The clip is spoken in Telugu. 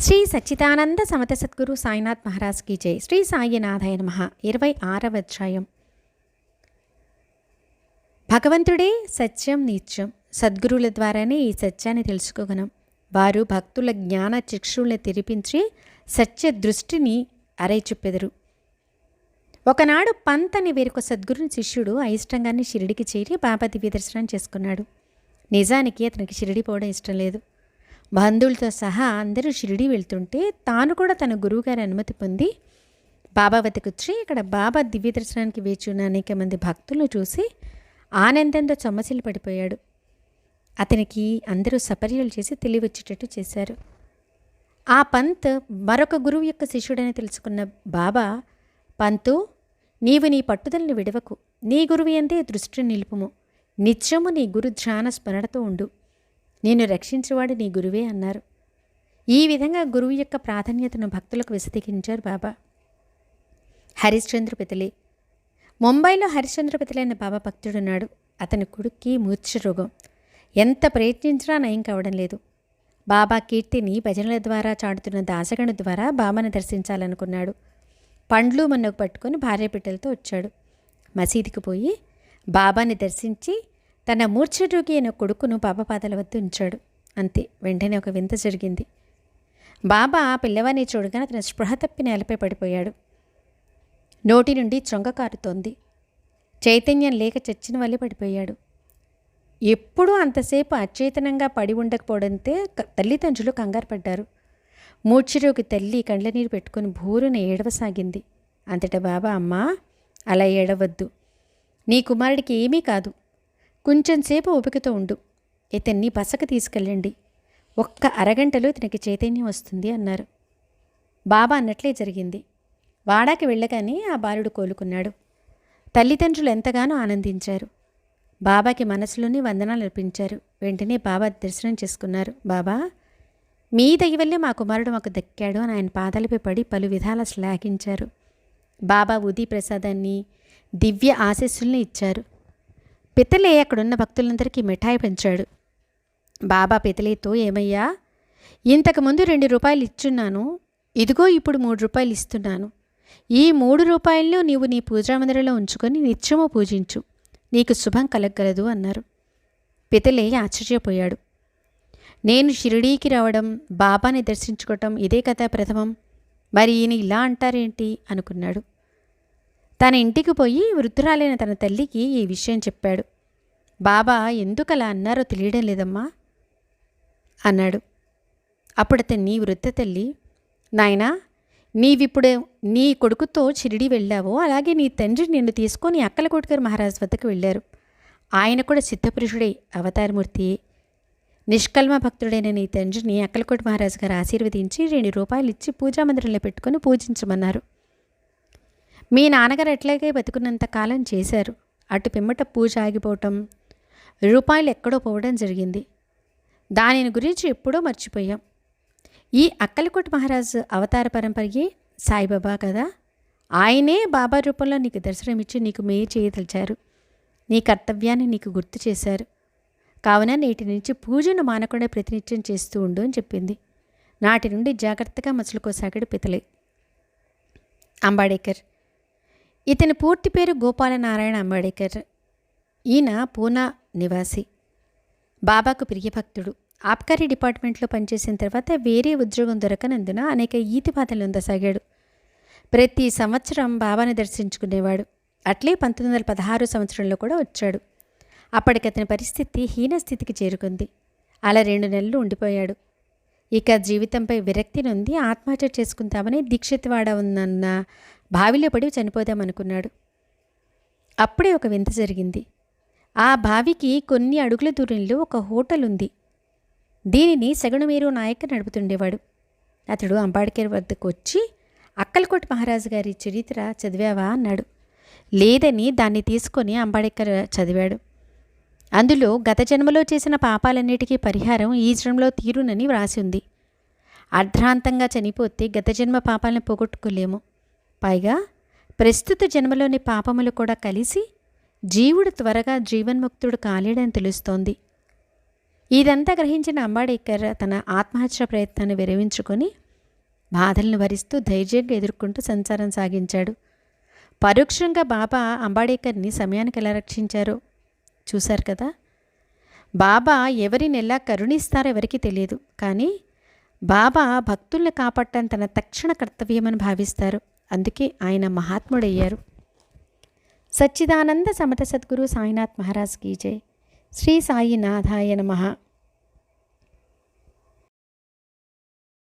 శ్రీ సచ్చిదానంద సమత సద్గురు సాయినాథ్ మహారాజ్ కీ జై. శ్రీ సాయినాథాయ నమ. ఇరవై ఆరవ అధ్యాయం. భగవంతుడే సత్యం నిత్యం. సద్గురువుల ద్వారానే ఈ సత్యాన్ని తెలుసుకోగలం వారు భక్తుల జ్ఞాన చిక్షుల్ని తెరిపించి సత్య దృష్టిని అరైచుప్పెదరు ఒకనాడు పంత్ అని వేరొక సద్గురుని శిష్యుడు అయిష్టంగానే షిరిడికి చేరి బాబా దివ్య దర్శనం చేసుకున్నాడు. నిజానికి అతనికి షిరిడి పోవడం ఇష్టం లేదు. బంధువులతో సహా అందరూ షిరిడి వెళ్తుంటే తాను కూడా తన గురువుగారి అనుమతి పొంది బాబా వద్దకు వచ్చి ఇక్కడ బాబా దివ్య దర్శనానికి వేచి ఉన్న అనేక మంది భక్తులను చూసి ఆనందంతో చొమ్మసిల్లు పడిపోయాడు. అతనికి అందరూ సపర్యలు చేసి తెలివచ్చేటట్టు చేశారు. ఆ పంత్ మరొక గురువు యొక్క శిష్యుడని తెలుసుకున్న బాబా పంతు నీవు నీ పట్టుదలను విడవకు. నీ గురువు ఎందే దృష్టిని నిలుపుము. నిత్యము నీ గురు ధ్యాన స్మరణతో ఉండు. నేను రక్షించేవాడు నీ గురువే అన్నారు. ఈ విధంగా గురువు యొక్క ప్రాధాన్యతను భక్తులకు విశదీకరించారు బాబా. హరిశ్చంద్ర పితలి ముంబైలో హరిశ్చంద్ర పితలైన బాబా భక్తుడున్నాడు. అతని కొడుక్కి మూర్ఛ రోగం. ఎంత ప్రయత్నించినా నయం కావడం లేదు. బాబా కీర్తిని భజనల ద్వారా చాటుతున్న దాసగణ ద్వారా బాబాను దర్శించాలనుకున్నాడు. పండ్లు మన్నకు పట్టుకొని భార్య బిడ్డలతో వచ్చాడు. మసీదుకి పోయి బాబాని దర్శించి తన మూర్ఛరోగి అయిన కొడుకును పాపపాదల వద్ద ఉంచాడు. అంతే వెంటనే ఒక వింత జరిగింది. బాబా ఆ పిల్లవాని చూడగానే అతను స్పృహ తప్పి నేలపై పడిపోయాడు. నోటి నుండి చొంగ కారుతోంది. చైతన్యం లేక చచ్చిన వల్లే పడిపోయాడు. ఎప్పుడూ అంతసేపు అచేతనంగా పడి ఉండకపోవడంతో తల్లిదండ్రులు కంగారు పడ్డారు. మూర్ఛరోగి తల్లి కండ్ల నీరు పెట్టుకుని భూరున ఏడవసాగింది. అంతటా బాబా అమ్మా అలా ఏడవద్దు. నీ కుమారుడికి ఏమీ కాదు. కొంచెంసేపు ఓపికతో ఉండు. ఇతన్ని బసకు తీసుకెళ్ళండి. ఒక్క అరగంటలో ఇతనికి చైతన్యం వస్తుంది అన్నారు. బాబా అన్నట్లే జరిగింది. వాడాకి వెళ్ళగానే ఆ బాలుడు కోలుకున్నాడు. తల్లిదండ్రులు ఎంతగానో ఆనందించారు. బాబాకి మనసులోనే వందనాలు అర్పించారు. వెంటనే బాబా దర్శనం చేసుకున్నారు. బాబా మీ దయ మా కుమారుడు మాకు దక్కాడు అని ఆయన పాదాలపై పడి పలు విధాల శ్లాఘించారు. బాబా ఉదీ ప్రసాదాన్ని దివ్య ఆశీస్సుల్ని ఇచ్చారు. పితలే అక్కడున్న భక్తులందరికీ మిఠాయి పంచాడు. బాబా పితలేతో ఏమయ్యా ఇంతకుముందు రెండు రూపాయలు ఇచ్చున్నాను ఇదిగో ఇప్పుడు మూడు రూపాయలు ఇస్తున్నాను. ఈ మూడు రూపాయలను నీవు నీ పూజామందిరంలో ఉంచుకొని నిత్యము పూజించు. నీకు శుభం కలగగలదు అన్నారు. పితలే ఆశ్చర్యపోయాడు. నేను షిరిడీకి రావడం బాబాని దర్శించుకోవటం ఇదే కదా ప్రథమం. మరి ఈయన ఇలా అంటారేంటి? అనుకున్నాడు. తన ఇంటికి పోయి వృద్ధురాలైన తన తల్లికి ఈ విషయం చెప్పాడు. బాబా ఎందుకలా అన్నారో తెలియడం లేదమ్మా అన్నాడు. అప్పుడు అతన్ని వృద్ధ తల్లి నాయనా నీవిప్పుడు నీ కొడుకుతో షిరిడి వెళ్ళావో అలాగే నీ తండ్రి నిన్ను తీసుకొని అక్కలకోటిగారు మహారాజ్ వద్దకు వెళ్ళారు. ఆయన కూడా సిద్ధపురుషుడే అవతారమూర్తి. నిష్కల్మ భక్తుడైన నీ తండ్రిని అక్కలకోటి మహారాజు గారు ఆశీర్వదించి రెండు రూపాయలు ఇచ్చి పూజా మందిరంలో పెట్టుకొని పూజించమన్నారు. మీ నాన్నగారు ఎట్లాగే బతుకున్నంత కాలం చేశారు. అటు పిమ్మట పూజ ఆగిపోవటం రూపాయలు ఎక్కడో పోవడం జరిగింది. దానిని గురించి ఎప్పుడో మర్చిపోయాం. ఈ అక్కలకోటి మహారాజు అవతార పరంపరయే సాయిబాబా కదా? ఆయనే బాబా రూపంలో నీకు దర్శనమిచ్చి నీకు మేయ చేయదలిచారు. నీ కర్తవ్యాన్ని నీకు గుర్తు చేశారు. కావున నేటి నుంచి పూజను మానకుండా ప్రతినిత్యం చేస్తూ ఉండు అని చెప్పింది. నాటి నుండి జాగ్రత్తగా మసలుకోసాగాడు పితలే. అంబాడేకర్ ఇతని పూర్తి పేరు గోపాలనారాయణ అంబాడేకర్. ఈయన పూనా నివాసి. బాబాకు ప్రియభక్తుడు. ఆబ్కారీ డిపార్ట్మెంట్లో పనిచేసిన తర్వాత వేరే ఉద్యోగం దొరకనందున అనేక ఈతి బాధలు అందసాగాడు. ప్రతి సంవత్సరం బాబాని దర్శించుకునేవాడు. అట్లే పంతొమ్మిది వందల పదహారు సంవత్సరంలో కూడా వచ్చాడు. అప్పటికి అతని పరిస్థితి హీనస్థితికి చేరుకుంది. అలా రెండు నెలలు ఉండిపోయాడు. ఇక జీవితంపై విరక్తి నుండి ఆత్మహత్య చేసుకుందామని దీక్షిత్వాడ ఉందన్న బావిలో పడి చనిపోదామనుకున్నాడు. అప్పుడే ఒక వింత జరిగింది. ఆ బావికి కొన్ని అడుగుల దూరంలో ఒక హోటల్ ఉంది దీనిని సగణమేరు నాయక్ నడుపుతుండేవాడు. అతడు అంబాడ్కర్ వద్దకు వచ్చి అక్కలకోట మహారాజు గారి చరిత్ర చదివావా అన్నాడు. లేదని దాన్ని తీసుకొని అంబాడేకర్ చదివాడు. అందులో గత జన్మలో చేసిన పాపాలన్నిటికీ పరిహారం ఈ జన్మలో తీరునని వ్రాసి ఉంది. అర్ధరాంతంగా చనిపోతే గత జన్మ పాపాలను పోగొట్టుకోలేము. పైగా ప్రస్తుత జన్మలోని పాపములు కూడా కలిసి జీవుడు త్వరగా జీవన్ముక్తుడు కాలేడని తెలుస్తోంది. ఇదంతా గ్రహించిన అంబాడేకర్ తన ఆత్మహత్య ప్రయత్నాన్ని విరమించుకొని బాధలను భరిస్తూ ధైర్యంగా ఎదుర్కొంటూ సంసారం సాగించాడు. పరోక్షంగా బాబా అంబాడేకర్ని సమయానికి ఎలా రక్షించారో చూశారు కదా? బాబా ఎవరిని ఎలా కరుణిస్తారో ఎవరికి తెలియదు. కానీ బాబా భక్తుల్ని కాపాడటం తన తక్షణ కర్తవ్యమని భావిస్తారు. అందుకే ఆయన మహాత్ముడయ్యారు. సచ్చిదానంద సమత సద్గురు సాయినాథ్ మహారాజ్ కీ జై. శ్రీ సాయినాథాయ నమః.